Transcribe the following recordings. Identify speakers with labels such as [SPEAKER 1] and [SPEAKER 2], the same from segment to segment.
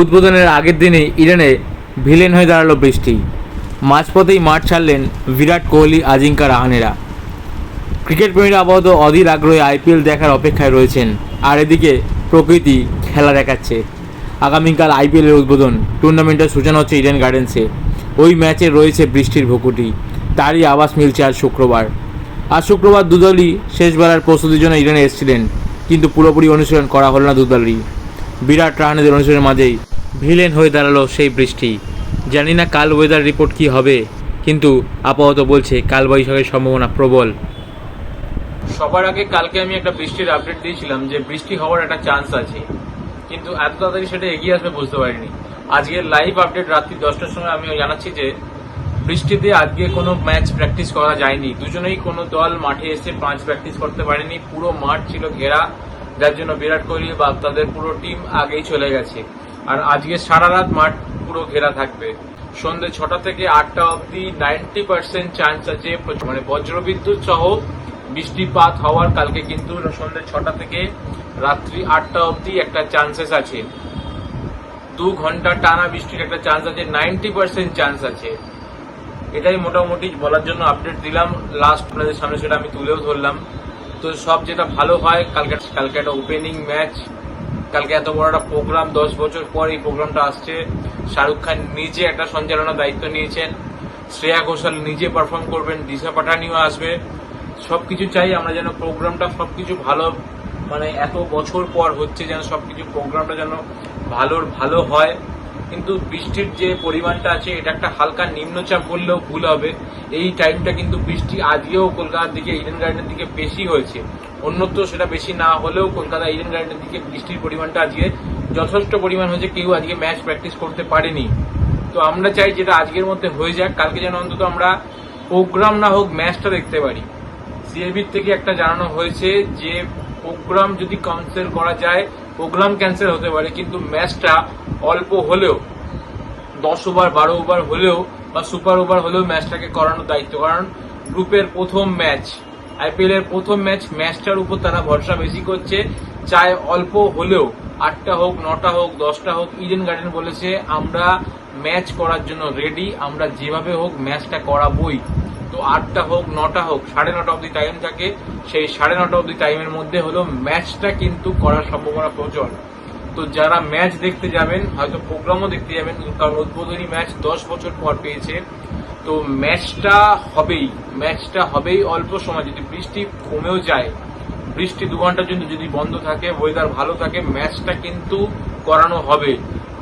[SPEAKER 1] উদ্বোধনের আগের দিনেই ইরানে ভিলেন হয়ে দাঁড়াল বৃষ্টি। মাঝপথেই মাঠ ছাড়লেন বিরাট কোহলি, আজিঙ্কা রাহানেরা। ক্রিকেট প্রেমীরা আপাতত অধীর আগ্রহে আইপিএল দেখার অপেক্ষায় রয়েছেন আর এদিকে প্রকৃতি খেলা দেখাচ্ছে। আগামীকাল আইপিএলের উদ্বোধন টুর্নামেন্টের সূচনা হচ্ছে ইডেন গার্ডেন্সে। ওই ম্যাচে রয়েছে বৃষ্টির ভকুটি। তারই আবাস মিলছে আজ শুক্রবার। আজ শুক্রবার দুদলই শেষবেলার প্রস্তুতির জন্য ইডেনে এসেছিলেন, কিন্তু পুরোপুরি অনুশীলন করা হলো না দুদলই। বিরাট রাহানেদের অনুশীলনের মাঝেই ভিলেন হয়ে দাঁড়াল সেই বৃষ্টি। জানি না কাল ওয়েদার রিপোর্ট কী হবে, কিন্তু আপাতত বলছে কাল বৈশাখের সম্ভাবনা প্রবল। সবার আগে কালকে আমি একটা বৃষ্টির আপডেট দিয়েছিলাম যে বৃষ্টি হওয়ার একটা চান্স আছে। কিন্তু এত তাড়াতাড়ি সেটা এগিয়ে আসবে বুঝতে পারিনি। আজকে লাইভ আপডেট রাত্রি দশটার সময় আমি জানাচ্ছি যে বৃষ্টিতে আজকে কোনো ম্যাচ প্র্যাকটিস করা যায়নি। দুজনেই কোনো দল মাঠে এসে পাঁচ প্র্যাকটিস করতে পারেনি। পুরো মাঠ ছিল ঘেরা। যার জন্য বিরাট কোহলি বা তাদের পুরো টিম আগেই চলে গেছে। আর আজকে সারা রাত মাঠ পুরো ঘেরা থাকবে। সন্ধ্যে ছটা থেকে আটটা অবধি নাইনটি পার্সেন্ট চান্স আছে মানে বজ্রবিদ্যুৎ সহ বৃষ্টিপাত হওয়ার কালকে কিন্তু সন্ধ্যে ছটা থেকে রাত্রি আটটা অবধি একটা চান্সেস আছে। দু ঘণ্টা টানা বৃষ্টির একটা চান্স আছে নাইনটি পার্সেন্ট চান্স আছে। এটাই মোটামুটি বলার জন্য আপডেট দিলাম। লাস্ট আপনাদের সামনে সেটা আমি তুলেও ধরলাম। তো সব যেটা ভালো হয়, কালকে কালকে একটা ওপেনিং ম্যাচ কালকে এত বড় একটা প্রোগ্রাম দশ বছর পর এই প্রোগ্রামটা আসছে। শাহরুখ খান নিজে একটা সঞ্চালনার দায়িত্ব নিয়েছেন। শ্রেয়া ঘোষাল নিজে পারফর্ম করবেন, দিশা পাঠানিও আসবে। সবকিছু চাই আমরা যেন প্রোগ্রামটা সবকিছু ভালো মানে এত বছর পর হচ্ছে যেন সবকিছু প্রোগ্রামটা যেন ভালোর ভালো হয়। কিন্তু বৃষ্টির যে পরিমাণটা আছে, এটা একটা হালকা নিম্নচাপ বললেও ভুল হবে। এই টাইমটা কিন্তু বৃষ্টি আজকেও কলকাতার দিকে ইডেন গার্ডেনের দিকে বেশি হয়েছে। অন্যত্র সেটা বেশি না হলেও কলকাতা ইডেন গার্ডেনের দিকে বৃষ্টির পরিমাণটা আজকে যথেষ্ট পরিমাণ হয়েছে। কেউ আজকে ম্যাচ প্র্যাকটিস করতে পারেনি। তো আমরা চাই যেটা আজকের মধ্যে হয়ে যাক। কালকে যেন অন্তত আমরা প্রোগ্রাম না হোক ম্যাচটা দেখতে পারি। সিএবির থেকে একটা জানানো হয়েছে যে প্রোগ্রাম যদি ক্যান্সেল করা যায় প্রোগ্রাম ক্যান্সেল হতে পারে, কিন্তু ম্যাচটা অল্প হলেও, দশ ওভার বারো ওভার হলেও বা সুপার ওভার হলেও ম্যাচটাকে করানোর দায়িত্ব। কারণ গ্রুপের প্রথম ম্যাচ আইপিএল এর প্রথম ম্যাচ ম্যাচটার উপর তারা ভরসা বেশি করছে। চায় অল্প হলেও, আটটা হোক, নটা হোক, দশটা হোক ইডেন গার্ডেন বলেছে, আমরা ম্যাচ করার জন্য রেডি আমরা যেভাবে হোক ম্যাচটা করাবই। তো আটটা হোক, নটা হোক, সাড়ে নটা অব্দি টাইম থাকে। সেই সাড়ে নটা অব্দি টাইমের মধ্যে হলো ম্যাচটা কিন্তু করার সম্ভাবনা প্রচুর। তো যারা ম্যাচ দেখতে যাবেন, হয়তো প্রোগ্রামও দেখতে যাবেন, কারণ উদ্বোধনী ম্যাচ দশ বছর পর পেয়েছে। তো ম্যাচটা হবেই ম্যাচটা হবেই অল্প সময়। যদি বৃষ্টি কমেও যায়, বৃষ্টি দু ঘণ্টার জন্য যদি বন্ধ থাকে ওয়েদার ভালো থাকে ম্যাচটা কিন্তু করানো হবে।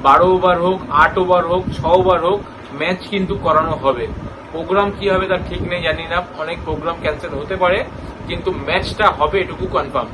[SPEAKER 1] বারো ওভার হোক আট ওভার হোক ছ ওভার হোক ম্যাচ কিন্তু করানো হবে। প্রোগ্রাম কি হবে তার ঠিক নেই জানি না। অনেক প্রোগ্রাম ক্যান্সেল হতে পারে, কিন্তু ম্যাচটা হবে এটুকু কনফার্ম